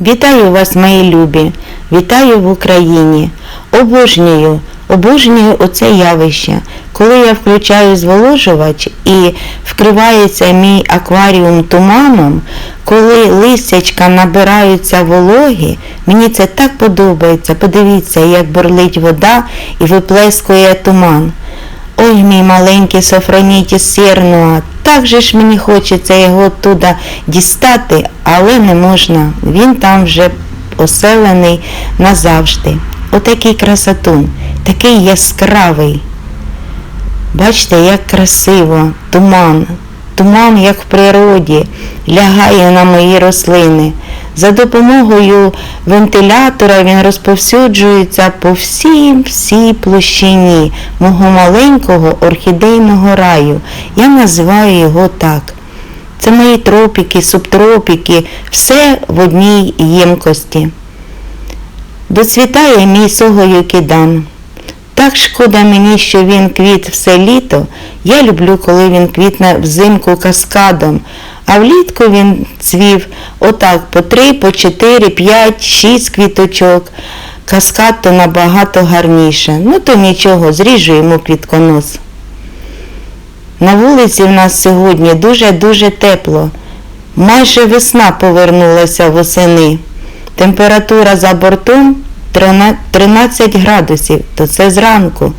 Вітаю вас, мої любі! Вітаю в Україні! Обожнюю, обожнюю оце явище. Коли я включаю зволожувач і вкривається мій акваріум туманом, коли листячка набираються вологи, мені це так подобається. Подивіться, як бурлить вода і виплескує туман. Ой, мій маленький Софронітіс Сєрнуа, так же ж мені хочеться його туди дістати, але не можна. Він там вже оселений назавжди. Отакий красотун, такий яскравий. Бачите, як красиво, туман, туман, як в природі, лягає на мої рослини. За допомогою вентилятора він розповсюджується по всій всій площині мого маленького орхідейного раю. Я називаю його так. Це мої тропіки, субтропіки, все в одній ємкості. Доцвітає мій согоюкідан. Так шкода мені, що він квіт все літо. Я люблю, коли він квітне взимку каскадом, а влітку він цвів отак по три, по чотири, п'ять, шість квіточок. Каскад то набагато гарніше. Ну то нічого, зріжу йому квітконос. На вулиці в нас сьогодні дуже-дуже тепло. Майже весна повернулася восени. Температура за бортом 13 градусів, то це зранку.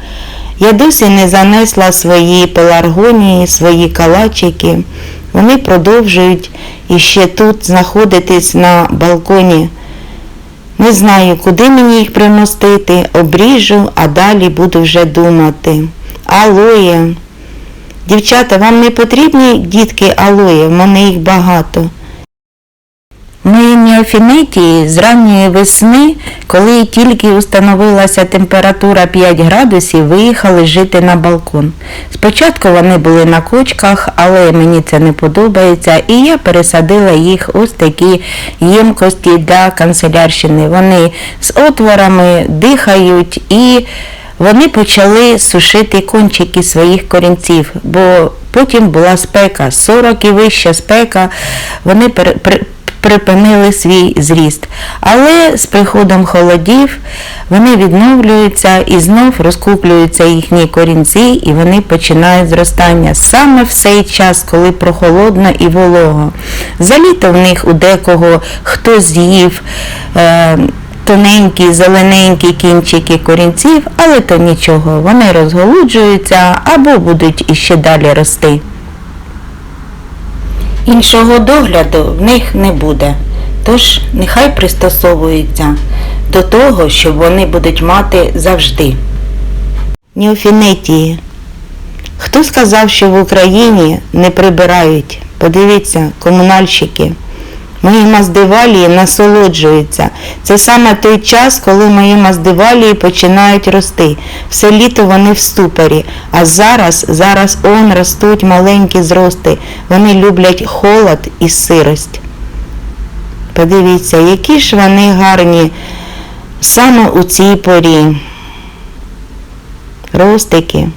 Я досі не занесла свої пеларгонії, свої калачики. Вони продовжують іще тут знаходитись на балконі. Не знаю, куди мені їх примостити, обріжу, а далі буду вже думати. Алоє. Дівчата, вам не потрібні дітки алоє, в мене їх багато. Ми неофінетії з ранньої весни, коли тільки установилася температура 5 градусів, виїхали жити на балкон. Спочатку вони були на кочках, але мені це не подобається, і я пересадила їх ось такі ємкості для канцелярщини. Вони з отворами дихають і вони почали сушити кончики своїх корінців, бо потім була спека, 40 і вища спека, вони припинили свій зріст. Але з приходом холодів вони відновлюються і знов розкуплюються їхні корінці, і вони починають зростання саме в цей час, коли прохолодно і волого. За літо в них у декого хто з'їв. Е- тоненькі, зелененькі кінчики корінців, але то нічого, вони розголуджуються або будуть іще далі рости. Іншого догляду в них не буде, тож нехай пристосовуються до того, що вони будуть мати завжди. Неофінетії. Хто сказав, що в Україні не прибирають? Подивіться, комунальщики. Мої маздивалії насолоджуються. Це саме той час, коли мої маздивалії починають рости. Все літо вони в ступорі. А зараз, зараз он ростуть маленькі зрости. Вони люблять холод і сирость. Подивіться, які ж вони гарні саме у цій порі. Ростики.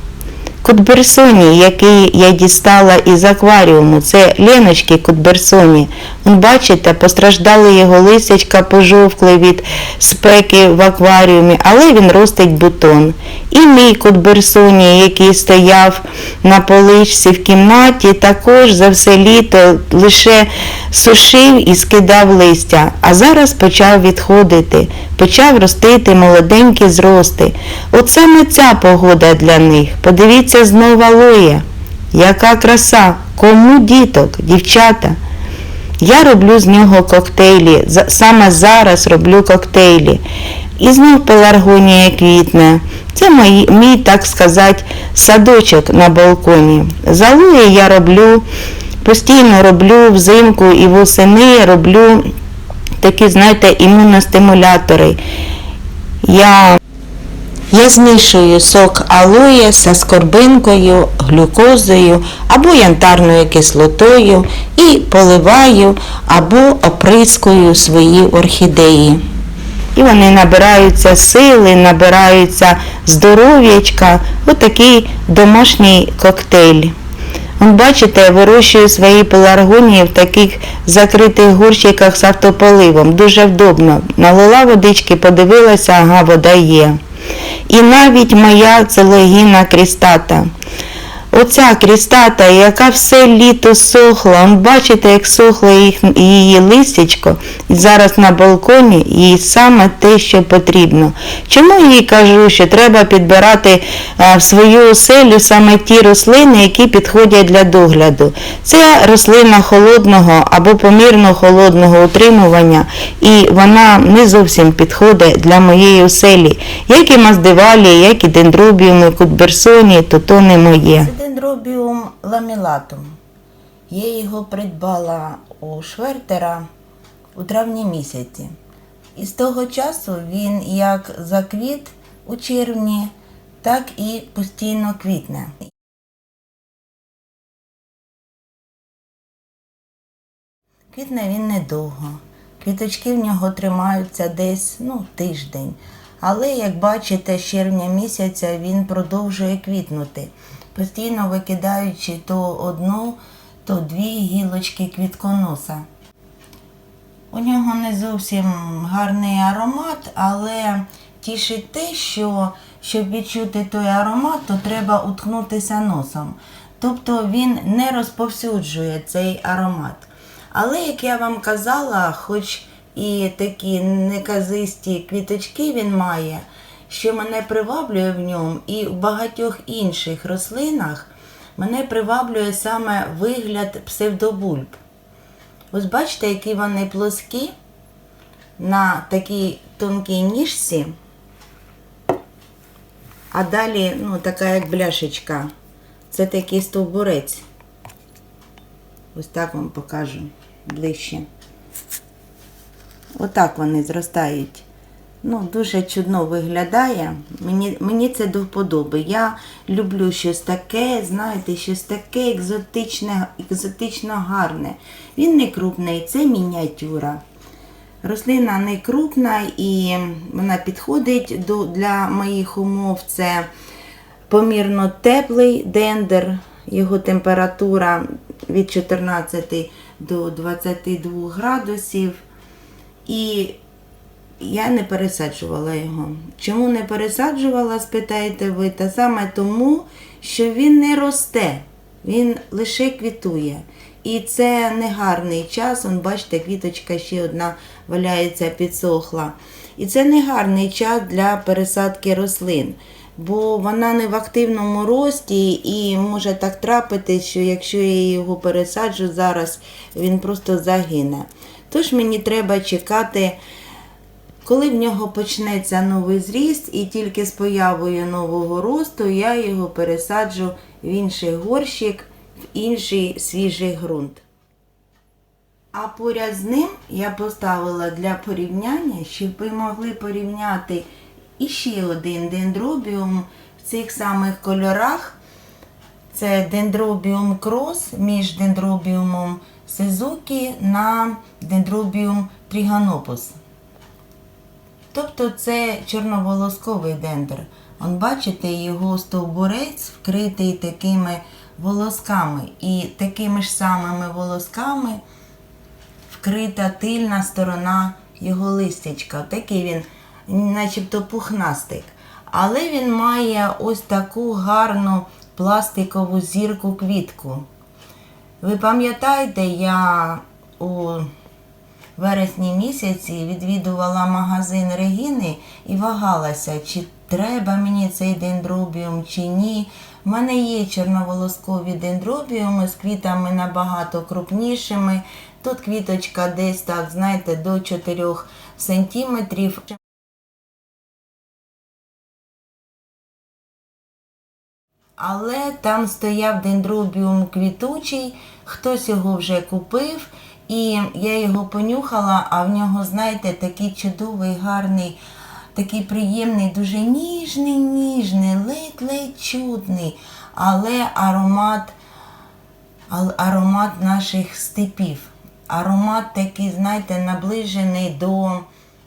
Кутберсоні, який я дістала із акваріуму, це Леночки Кутберсоні. Бачите, постраждали його лисячка, пожовкли від спеки в акваріумі, але він ростить бутон. І мій Кутберсоні, який стояв на поличці в кімнаті, також за все літо лише сушив і скидав листя, а зараз почав відходити, почав ростити молоденькі зрости. От саме ця погода для них. Подивіться знову алоє. Яка краса! Кому діток, дівчата? Я роблю з нього коктейлі. Саме зараз роблю коктейлі. І знов пеларгонія квітне. Це мій, мій, так сказати, садочок на балконі. З алої я роблю, постійно роблю взимку і восени роблю такі, знаєте, імуностимулятори. Я я змішую сок алоє з аскорбинкою, глюкозою або янтарною кислотою і поливаю або оприскую свої орхідеї. І вони набираються сили, набираються здоров'ячка. Отакий домашній коктейль. Он, бачите, вирощує свої пеларгонії в таких закритих горщиках з автополивом. Дуже вдобно. Налила водички, подивилася, ага, вода є. І навіть моя целогіна крістата. Оця крістата, яка все літо сохла, он бачите, як сохло їх, її листячко, і зараз на балконі їй саме те, що потрібно. Чому їй кажу, що треба підбирати в свою оселю саме ті рослини, які підходять для догляду? Це рослина холодного або помірно холодного утримування, і вона не зовсім підходить для моєї оселі. Як і маздивалі, як і дендробіуми, кутберсоні, то то не моє. Дендробіум ламілатум. Я його придбала у Швертера у травні місяці. І з того часу він як заквіт у червні, так і постійно квітне. Квітне він недовго. Квіточки в нього тримаються десь ну, тиждень. Але, як бачите, з червня місяця він продовжує квітнути, постійно викидаючи то одну, то дві гілочки квітконоса. У нього не зовсім гарний аромат, але тішить те, що щоб відчути той аромат, то треба уткнутися носом. Тобто він не розповсюджує цей аромат. Але, як я вам казала, хоч і такі неказисті квіточки він має, що мене приваблює в ньому, і в багатьох інших рослинах мене приваблює саме вигляд псевдобульб. Ось бачите, які вони плоскі на такій тонкій ніжці, а далі ну, така як бляшечка. Це такий стовбурець. Ось так вам покажу ближче. Отак вони зростають. Ну, дуже чудно виглядає. Мені, мені це до вподоби. Я люблю щось таке, знаєте, щось таке екзотичне, екзотично гарне. Він не крупний, це мініатюра. Рослина не крупна і вона підходить до, для моїх умов. Це помірно теплий дендер, його температура від 14 до 22 градусів. І я не пересаджувала його. Чому не пересаджувала, спитаєте ви? Та саме тому, що він не росте, він лише квітує. І це не гарний час. Он, бачите, квіточка ще одна валяється, підсохла. І це не гарний час для пересадки рослин, бо вона не в активному рості, і може так трапитись, що якщо я його пересаджу зараз, він просто загине. Тож мені треба чекати коли в нього почнеться новий зріст, і тільки з появою нового росту я його пересаджу в інший горщик, в інший свіжий ґрунт. А поряд з ним я поставила для порівняння, щоб ви могли порівняти іще один дендробіум в цих самих кольорах. Це дендробіум крос між дендробіумом Сезукі на дендробіум тріганопус. Тобто це чорноволосковий дендр. Он бачите, його стовбурець вкритий такими волосками. І такими ж самими волосками вкрита тильна сторона його листячка. Такий він, начебто пухнастик. Але він має ось таку гарну пластикову зірку квітку. Ви пам'ятаєте, я у вересні місяці відвідувала магазин Регіни і вагалася, чи треба мені цей дендробіум, чи ні. У мене є чорноволоскові дендробіуми з квітами набагато крупнішими. Тут квіточка десь так, знаєте, до 4 сантиметрів. Але там стояв дендробіум квітучий, хтось його вже купив, і я його понюхала, а в нього, знаєте, такий чудовий, гарний, такий приємний, дуже ніжний, ніжний, ледь-ледь чутний, але аромат, аромат наших степів. Аромат такий, знаєте, наближений до,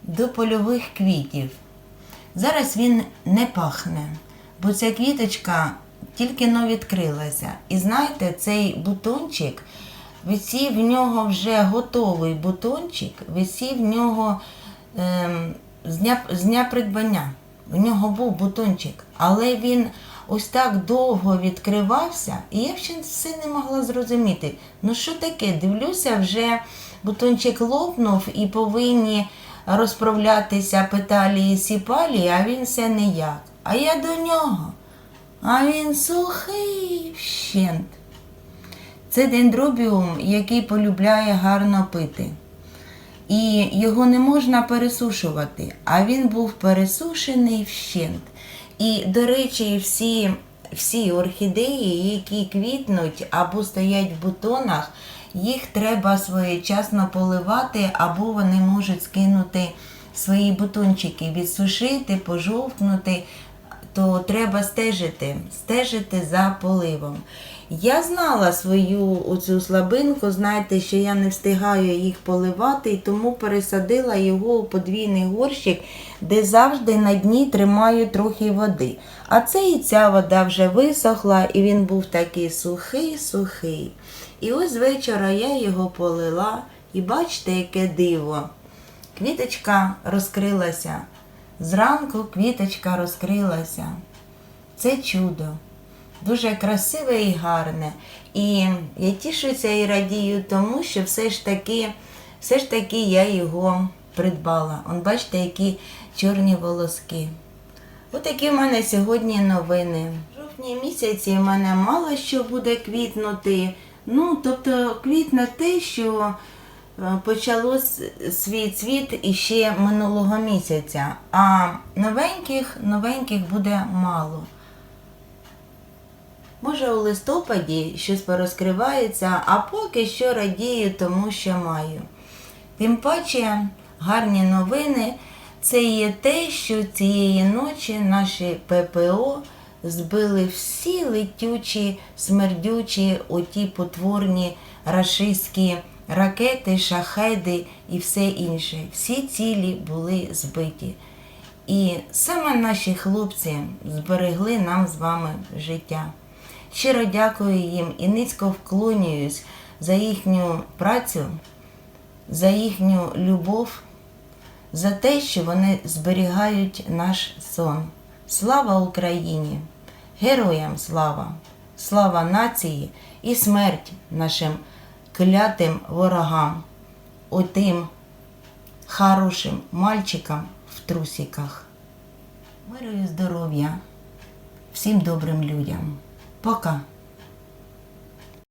до польових квітів. Зараз він не пахне, бо ця квіточка тільки но відкрилася. І знаєте, цей бутончик висів в нього вже готовий бутончик, висів в нього ем, з, дня, з дня придбання. У нього був бутончик, але він ось так довго відкривався, і я ще все не могла зрозуміти. Ну що таке? Дивлюся, вже бутончик лопнув і повинні розправлятися петалі і сіпалі, а він все ніяк. А я до нього. А він сухий вщент. Це дендробіум, який полюбляє гарно пити. І його не можна пересушувати, а він був пересушений вщент. І, до речі, всі, всі орхідеї, які квітнуть або стоять в бутонах, їх треба своєчасно поливати, або вони можуть скинути свої бутончики, відсушити, пожовкнути, то треба стежити, стежити за поливом. Я знала свою оцю слабинку, знаєте, що я не встигаю їх поливати, і тому пересадила його у подвійний горщик, де завжди на дні тримаю трохи води. А це і ця вода вже висохла, і він був такий сухий-сухий. І ось вечора я його полила, і бачите, яке диво. Квіточка розкрилася. Зранку квіточка розкрилася. Це чудо. Дуже красиве і гарне. І я тішуся і радію тому, що все ж таки, все ж таки я його придбала. Он бачите, які чорні волоски. Отакі в мене сьогодні новини. В жовтні місяці в мене мало що буде квітнути. Ну, тобто квітне те, що е, почало свій цвіт іще минулого місяця, а новеньких, новеньких буде мало. Може, у листопаді щось порозкривається, а поки що радію тому, що маю. Тим паче гарні новини це є те, що цієї ночі наші ППО збили всі летючі, смердючі, оті потворні рашистські ракети, шахеди і все інше. Всі цілі були збиті. І саме наші хлопці зберегли нам з вами життя. Щиро дякую їм і низько вклонююсь за їхню працю, за їхню любов, за те, що вони зберігають наш сон. Слава Україні! Героям слава! Слава нації і смерть нашим клятим ворогам, отим хорошим мальчикам в трусиках. Миру здоров'я всім добрим людям. Пока.